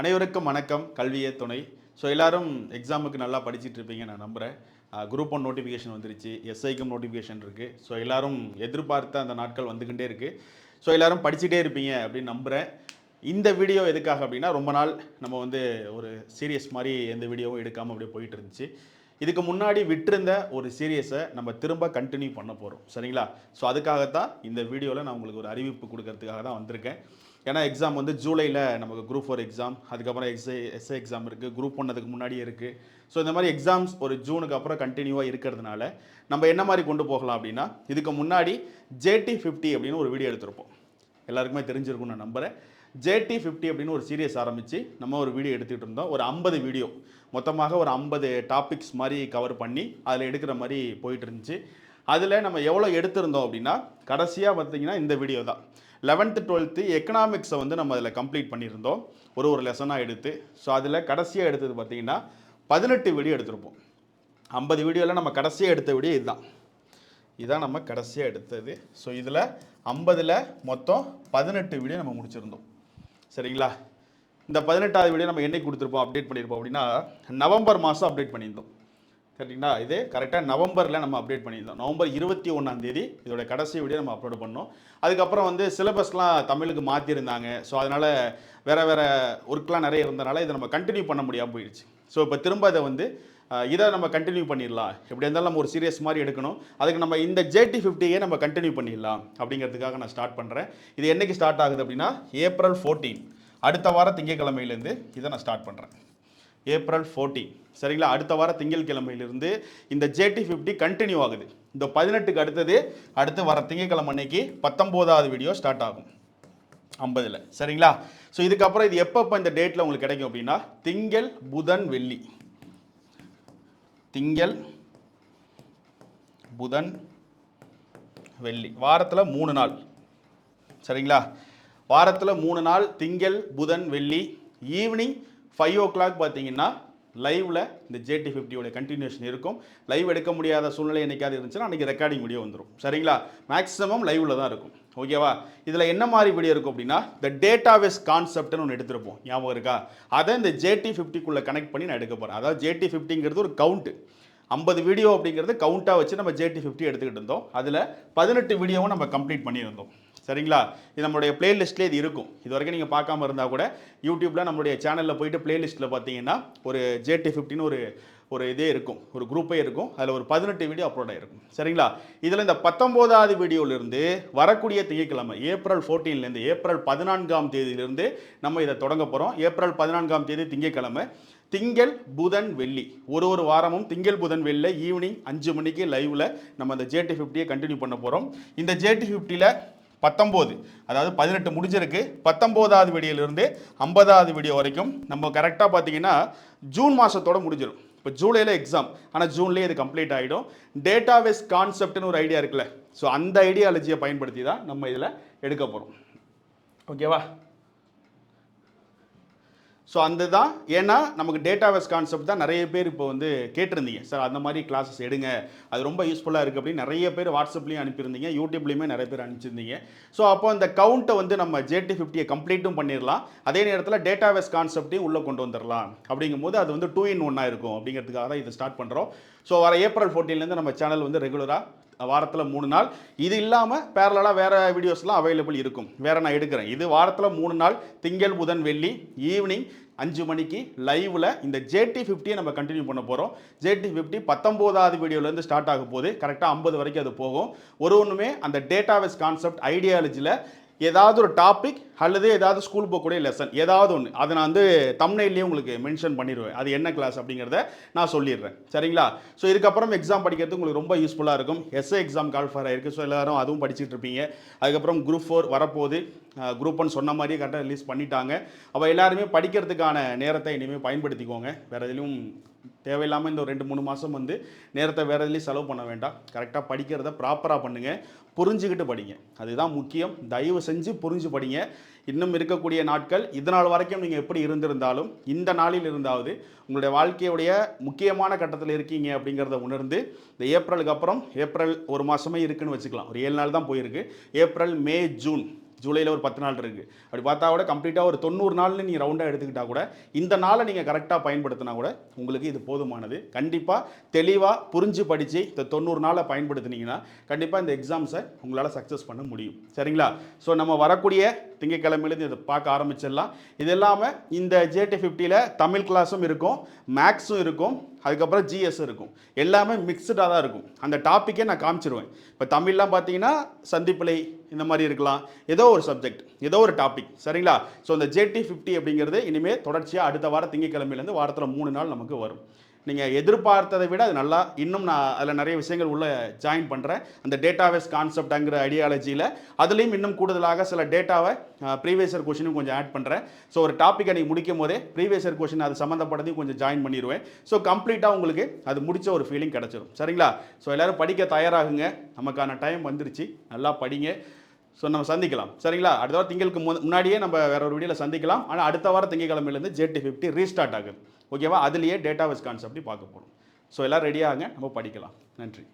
அனைவருக்கும் வணக்கம். கல்வியே துணை. ஸோ எல்லாரும் எக்ஸாமுக்கு நல்லா படிச்சுட்டு இருப்பீங்க நான் நம்புகிறேன் குரூப் ஒன் நோட்டிஃபிகேஷன் வந்துருச்சு. எஸ்ஐக்கும் நோட்டிஃபிகேஷன் இருக்குது ஸோ எல்லோரும் எதிர்பார்த்த அந்த நாட்கள் வந்துக்கிட்டே இருக்குது ஸோ எல்லோரும் படிச்சுட்டே இருப்பீங்க அப்படின்னு நம்புகிறேன் இந்த வீடியோ எதுக்காக அப்படின்னா ரொம்ப நாள் நம்ம வந்து ஒரு சீரியஸ் மாதிரி எந்த வீடியோவும் எடுக்காமல் அப்படியே போயிட்டு இருந்துச்சு. இதுக்கு முன்னாடி விட்டிருந்த ஒரு சீரியஸை நம்ம திரும்ப கண்டினியூ பண்ண போகிறோம் சரிங்களா? ஸோ அதுக்காகத்தான் இந்த வீடியோவில் நான் உங்களுக்கு ஒரு அறிவிப்பு கொடுக்கறதுக்காக தான் வந்திருக்கேன். ஏன்னா எக்ஸாம் வந்து ஜூலையில் நமக்கு குரூப் ஃபோர் எக்ஸாம் அதுக்கப்புறம் எக்ஸே எஸ்ஏ எக்ஸாம் இருக்குது குரூப் ஒன்றதுக்கு முன்னாடியே இருக்குது ஸோ இந்த மாதிரி எக்ஸாம்ஸ் ஒரு ஜூனுக்கு அப்புறம் கண்டினியூவாக இருக்கிறதுனால நம்ம என்ன மாதிரி கொண்டு போகலாம் அப்படின்னா இதுக்கு முன்னாடி ஜேடி ஃபிஃப்டி அப்படின்னு ஒரு வீடியோ எடுத்திருப்போம். எல்லாருக்குமே தெரிஞ்சிருக்கும்னு நான் நம்புகிறேன் ஜேடி ஃபிஃப்டி அப்படின்னு ஒரு சீரியஸ் ஆரம்பித்து நம்ம ஒரு வீடியோ எடுத்துகிட்டு இருந்தோம். ஒரு ஐம்பது வீடியோ மொத்தமாக ஒரு ஐம்பது டாபிக்ஸ் மாதிரி கவர் பண்ணி அதில் எடுக்கிற மாதிரி போயிட்டு இருந்துச்சு. அதில் நம்ம எவ்வளோ எடுத்திருந்தோம் அப்படின்னா கடைசியாக பார்த்தீங்கன்னா இந்த வீடியோ தான். லெவன்த்து டுவெல்த்து எக்கனாமிக்ஸை வந்து நம்ம அதில் கம்ப்ளீட் பண்ணியிருந்தோம். ஒரு ஒரு லெசனாக எடுத்து ஸோ அதில் கடைசியாக எடுத்தது பார்த்தீங்கன்னா பதினெட்டு வீடியோ எடுத்திருப்போம். ஐம்பது வீடியோவில் நம்ம கடைசியாக எடுத்த வீடியோ இதுதான். இதுதான் நம்ம கடைசியாக எடுத்தது. ஸோ இதில் ஐம்பதில் மொத்தம் பதினெட்டு வீடியோ நம்ம முடிச்சிருந்தோம். சரிங்களா? இந்த பதினெட்டாவது வீடியோ நம்ம என்னைக்கு கொடுத்துருப்போம்? அப்டேட் பண்ணியிருப்போம் அப்படின்னா நவம்பர் மாதம் அப்டேட் பண்ணியிருந்தோம். சரிங்களா இது கரெக்டாக நவம்பரில் நம்ம அப்டேட் பண்ணியிருந்தோம். நவம்பர் இருபத்தி ஒன்றாம் தேதி இதோட கடைசி வீடியோ நம்ம அப்லோட் பண்ணோம். அதுக்கப்புறம் வந்து சிலபஸ்லாம் தமிழுக்கு மாற்றிருந்தாங்க ஸோ அதனால் வேறு வேறு ஒர்க்லாம் நிறைய இருந்தனால இதை நம்ம கண்டினியூ பண்ண முடியாமல் போயிடுச்சு ஸோ இப்போ திரும்ப இதை வந்து இதை நம்ம கண்டினியூ பண்ணிடலாம். எப்படி இருந்தாலும் நம்ம ஒரு சீரியஸ் மாதிரி எடுக்கணும். அதுக்கு நம்ம இந்த ஜேடி ஃபிஃப்டியே நம்ம கண்டினியூ பண்ணிடலாம் அப்படிங்கிறதுக்காக நான் ஸ்டார்ட் பண்ணுறேன் இது என்றைக்கு ஸ்டார்ட் ஆகுது அப்படின்னா ஏப்ரல் ஃபோர்டீன் அடுத்த வாரம் திங்கட்கிழமையிலேருந்து இதை நான் ஸ்டார்ட் பண்ணுறேன் ஏப்ரல் 14 சரிங்களா? அடுத்த வாரம் திங்கட்கிழமையிலிருந்து இந்த ஜேடி ஃபிஃப்டி கண்டினியூ ஆகுது. இந்த பதினெட்டுக்கு அடுத்தது அடுத்து வர திங்கட்கிழமை அன்னைக்கு பத்தொம்போதாவது வீடியோ ஸ்டார்ட் ஆகும். ஐம்பதில். சரிங்களா? ஸோ இதுக்கப்புறம் இது எப்பப்போ இந்த டேட்டில் உங்களுக்கு கிடைக்கும் அப்படின்னா திங்கள் புதன் வெள்ளி. திங்கள் புதன் வெள்ளி. வாரத்தில் மூணு நாள். சரிங்களா? வாரத்தில் மூணு நாள் திங்கள் புதன் வெள்ளி. ஈவினிங் ஃபைவ் ஓ கிளாக் பார்த்தீங்கன்னா லைவில் இந்த ஜேடி ஃபிஃப்டியோட கண்டினியூஷன் இருக்கும். லைவ் எடுக்க முடியாத சூழ்நிலை என்றைக்காவது இருந்துச்சுன்னா அன்றைக்கி ரெக்கார்டிங் வீடியோ வந்துடும் சரிங்களா? மேக்ஸிமம் லைவில் தான் இருக்கும். ஓகேவா இதில் என்ன மாதிரி வீடியோ இருக்கும் அப்படின்னா இந்த டேட்டாவேஸ் கான்செப்ட்னு ஒன்று எடுத்திருப்போம் ஞாபகம் இருக்கா? அதை இந்த ஜேடி ஃபிஃப்டிக்குள்ளே கனெக்ட் பண்ணி நான் எடுக்க போகிறேன் அதாவது ஜேடி ஃபிஃப்டிங்கிறது ஒரு கவுண்ட்டு ஐம்பது வீடியோ அப்படிங்கிறது கவுண்ட்டாக வச்சு நம்ம ஜேடி ஃபிஃப்டி எடுத்துக்கிட்டு இருந்தோம். அதில் பதினெட்டு வீடியோவும் நம்ம கம்ப்ளீட் பண்ணியிருந்தோம். சரிங்களா? இது நம்மளுடைய பிளேலிஸ்ட்லேயே இது இருக்கும். இது வரைக்கும் நீங்கள் பார்க்காம இருந்தால் கூட யூடியூப்பில் நம்மளுடைய சேனலில் போயிட்டு பிளேலிஸ்ட்டில் பார்த்தீங்கன்னா ஒரு ஜேடி ஃபிஃப்டின்னு ஒரு ஒரு இதே இருக்கும். ஒரு குரூப்பே இருக்கும். அதில் ஒரு பதினெட்டு வீடியோ அப்லோட் ஆகிருக்கும் சரிங்களா? இதில் இந்த பத்தொம்போதாவது வீடியோவிலிருந்து வரக்கூடிய திங்கட்கிழமை ஏப்ரல் ஃபோர்டீன்லேருந்து ஏப்ரல் பதினான்காம் தேதியிலிருந்து நம்ம இதை தொடங்க போகிறோம் ஏப்ரல் பதினான்காம் தேதி திங்கட்கிழமை திங்கள் புதன் வெள்ளி. ஒரு ஒரு வாரமும் திங்கள் புதன் வெள்ளி ஈவினிங் அஞ்சு மணிக்கு லைவில் நம்ம அந்த ஜேடி ஃபிஃப்டியை கண்டினியூ பண்ண போகிறோம் இந்த ஜேடி ஃபிஃப்டியில் பத்தொம்போது. அதாவது பதினெட்டு முடிஞ்சிருக்கு. பத்தொம்போதாவது வீடியோலேருந்து ஐம்பதாவது வீடியோ வரைக்கும் நம்ம கரெக்டாக பார்த்தீங்கன்னா ஜூன் மாதத்தோட முடிஞ்சிடும் இப்போ ஜூலையில் எக்ஸாம் ஆனால் ஜூன்லேயே இது கம்ப்ளீட் ஆகிடும் டேட்டாவேஸ் கான்செப்ட்னு ஒரு ஐடியா இருக்குல்ல. ஸோ அந்த ஐடியாலஜியை பயன்படுத்தி தான் நம்ம இதில் எடுக்க போகிறோம் ஓகேவா ஸோ அந்த தான் ஏன்னா நமக்கு டேட்டாவேஸ் கான்செப்ட் தான் நிறைய பேர் இப்போ வந்து கேட்டிருந்தீங்க. சார் அந்த மாதிரி கிளாஸஸ் எடுங்க. அது ரொம்ப யூஸ்ஃபுல்லாக இருக்குது அப்படின்னு நிறைய பேர் வாட்ஸ்அப்லேயும் அனுப்பியிருந்தீங்க. யூடியூப்லேயுமே நிறைய பேர் அனுப்பிச்சிருந்தீங்க. ஸோ அப்போ அந்த கவுண்ட்டை வந்து நம்ம ஜேடி ஃபிஃப்டியை கம்ப்ளீட்டும் பண்ணிடலாம். அதே நேரத்தில் டேட்டாவேஸ் கான்செப்டையும் உள்ளே கொண்டு வந்துடலாம். அப்படிங்கும்போது அது வந்து டூ இன் ஒன்னாக இருக்கும். அப்படிங்கிறதுக்காக தான் இதை ஸ்டார்ட் பண்ணுறோம் ஸோ வர ஏப்ரல் ஃபோர்டீன்லேருந்து நம்ம சேனல் வந்து ரெகுலராக வாரத்தில் மூணு நாள். இது இல்லாமல் பேரலாக வேறு வீடியோஸ்லாம் அவைலபிள் இருக்கும். வேறு நான் எடுக்கிறேன். இது வாரத்தில் மூணு நாள். திங்கள் புதன் வெள்ளி ஈவினிங் அஞ்சு மணிக்கு லைவில் இந்த ஜேடி ஃபிஃப்டியை நம்ம கண்டினியூ பண்ண போகிறோம் ஜேடி ஃபிஃப்டி பத்தொம்போதாவது வீடியோலேருந்து ஸ்டார்ட் ஆக போது கரெக்டாக ஐம்பது வரைக்கும் அது போகும். ஒரு ஒன்றுமே அந்த டேட்டாவேஸ் கான்செப்ட் ஐடியாலஜியில் ஏதாவது ஒரு டாபிக் அல்லது ஏதாவது ஸ்கூல் போகக்கூடிய லெசன் ஏதாவது ஒன்று அதை நான் வந்து தம்னையிலேயே உங்களுக்கு மென்ஷன் பண்ணிடுவேன். அது என்ன கிளாஸ் அப்படிங்கிறத நான் சொல்லிடுறேன். சரிங்களா? ஸோ இதுக்கப்புறம் எக்ஸாம் படிக்கிறதுக்கு உங்களுக்கு ரொம்ப யூஸ்ஃபுல்லாக இருக்கும். எஸ்ஏ எக்ஸாம் கால்ஃபர் இருக்குது ஸோ எல்லாரும் அதுவும் படிச்சுட்டு இருப்பீங்க. அதுக்கப்புறம் குரூப் ஃபோர் வரப்போகுது. குரூப் ஒன் சொன்ன மாதிரியே கரெக்டாக ரிலீஸ் பண்ணிட்டாங்க. அப்போ எல்லாருமே படிக்கிறதுக்கான நேரத்தை இனிமேல் பயன்படுத்திக்கோங்க. வேறு எதுலையும் தேவையில்லாமல் இந்த ஒரு ரெண்டு மூணு மாதம் வந்து நேரத்தை வேறு எதுலேயும் செலவு பண்ண வேண்டாம். கரெக்டாக படிக்கிறத ப்ராப்பராக பண்ணுங்கள் புரிஞ்சுக்கிட்டு படிங்க. அதுதான் முக்கியம். தயவு செஞ்சு புரிஞ்சு படிங்க. இன்னும் இருக்கக்கூடிய நாட்கள் இதனால் வரைக்கும் நீங்கள் எப்படி இருந்திருந்தாலும் இந்த நாளில் இருந்தாவது உங்களுடைய வாழ்க்கையுடைய முக்கியமான கட்டத்தில் இருக்கீங்க அப்படிங்கிறத உணர்ந்து இந்த ஏப்ரலுக்கு அப்புறம் ஏப்ரல் ஒரு மாதமே இருக்குன்னு வச்சுக்கலாம். ஒரு ஏழு நாள் தான் போயிருக்கு. ஏப்ரல் மே ஜூன் ஜூலையில் ஒரு பத்து நாள் இருக்குது அப்படி பார்த்தா கூட கம்ப்ளீட்டாக ஒரு தொண்ணூறு நாள்னு நீங்கள் ரவுண்டாக எடுத்துக்கிட்டால் கூட இந்த நாளை நீங்கள் கரெக்டாக பயன்படுத்தினா கூட உங்களுக்கு இது போதுமானது. கண்டிப்பாக தெளிவாக புரிஞ்சு படித்து இந்த தொண்ணூறு நாளை பயன்படுத்துனீங்கன்னா கண்டிப்பாக இந்த எக்ஸாம்ஸை உங்களால் சக்ஸஸ் பண்ண முடியும். சரிங்களா? ஸோ நம்ம வரக்கூடிய திங்கக்கிழமையிலேருந்து இதை பார்க்க ஆரம்பிச்சிடலாம். இது இல்லாமல் இந்த ஜேடி ஃபிஃப்டியில் தமிழ் கிளாஸும் இருக்கும் மேக்ஸும் இருக்கும் அதுக்கப்புறம் ஜிஎஸ் இருக்கும். எல்லாமே மிக்சடாக தான் இருக்கும். அந்த டாப்பிக்கே நான் காமிச்சிருவேன். இப்போ தமிழ்லாம் பார்த்தீங்கன்னா சந்திப்பிலை இந்த மாதிரி இருக்கலாம். ஏதோ ஒரு சப்ஜெக்ட் ஏதோ ஒரு டாபிக் சரிங்களா? ஸோ இந்த ஜேடி ஃபிஃப்டி அப்படிங்கிறது இனிமேல் தொடர்ச்சியாக அடுத்த வாரம் திங்கக்கிழமையிலேருந்து வாரத்தில் மூணு நாள் நமக்கு வரும். நீங்கள் எதிர்பார்த்ததை விட அது நல்லா இன்னும் நான் அதில் நிறைய விஷயங்கள் உள்ளே ஜாயின் பண்ணுறேன் அந்த டேட்டாவேஸ் கான்செப்ட்ங்கிற ஐடியாலஜியில் அதுலேயும் இன்னும் கூடுதலாக சில டேட்டாவை ப்ரீவியஸர் கொஷினும் கொஞ்சம் ஆட் பண்ணுறேன் ஸோ ஒரு டாப்பிக்கை நீங்கள் முடிக்கும் போதே ப்ரீவியஸர் கொஷின் அது சம்மந்தப்பட்டதையும் கொஞ்சம் ஜாயின் பண்ணிடுவேன் ஸோ கம்ப்ளீட்டாக உங்களுக்கு அது முடித்த ஒரு ஃபீலிங் கிடச்சிரும். சரிங்களா? ஸோ எல்லோரும் படிக்க தயாராகுங்க. நமக்கான டைம் வந்துருச்சு. நல்லா படிங்க. ஸோ நம்ம சந்திக்கலாம். சரிங்களா? அடுத்த வாரம் திங்களுக்கு மு- முன்னாடியே நம்ம வேற ஒரு வீடியோவில் சந்திக்கலாம். ஆனால் அடுத்த வாரம் திங்கக்கிழமையிலேருந்து ஜேடி ஃபிஃப்டி ரீஸ்டார்ட் ஆகுது. ஓகேவா? அதுலேயே டேட்டாவேஸ் கான்செப்ட் பார்க்க போகிறோம் ஸோ எல்லாம் ரெடியாகுங்க நம்ம படிக்கலாம். நன்றி.